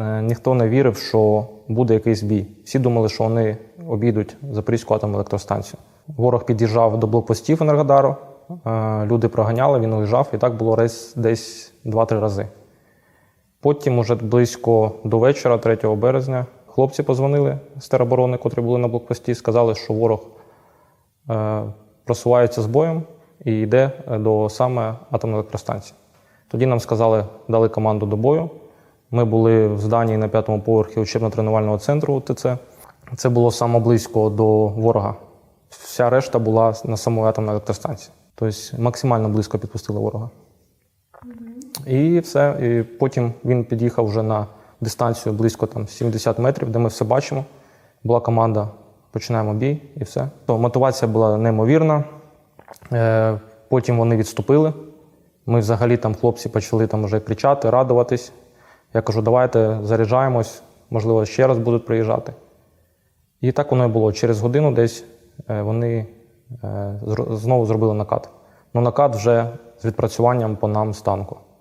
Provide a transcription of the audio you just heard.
е, ніхто не вірив, що буде якийсь бій. Всі думали, що вони обійдуть Запорізьку атомну електростанцію. Ворог під'їжджав до блокпостів Енергодару, е, люди проганяли, він уїжджав, і так було десь 2-3 рази. Потім, уже близько до вечора, 3 березня, хлопці позвонили з тероборони, котрі були на блокпості, сказали, що ворог е, просувається з боєм і йде до саме атомної електростанції. Тоді нам сказали, дали команду до бою. Ми були в зданні на п'ятому поверхі учебно-тренувального центру УТЦ. Це було саме близько до ворога. Вся решта була на самій атомній електростанції. Тобто максимально близько підпустили ворога. І все. І потім він під'їхав вже на дистанцію близько там, 70 метрів, де ми все бачимо. Була команда, починаємо бій і все. То мотивація була неймовірна. Е, потім вони відступили. Ми взагалі там хлопці почали там вже кричати, радуватись. Я кажу, давайте заряджаємось, можливо, ще раз будуть приїжджати. І так воно і було. Через годину десь е, вони е, знову зробили накат. Ну, накат вже з відпрацюванням по нам з танку.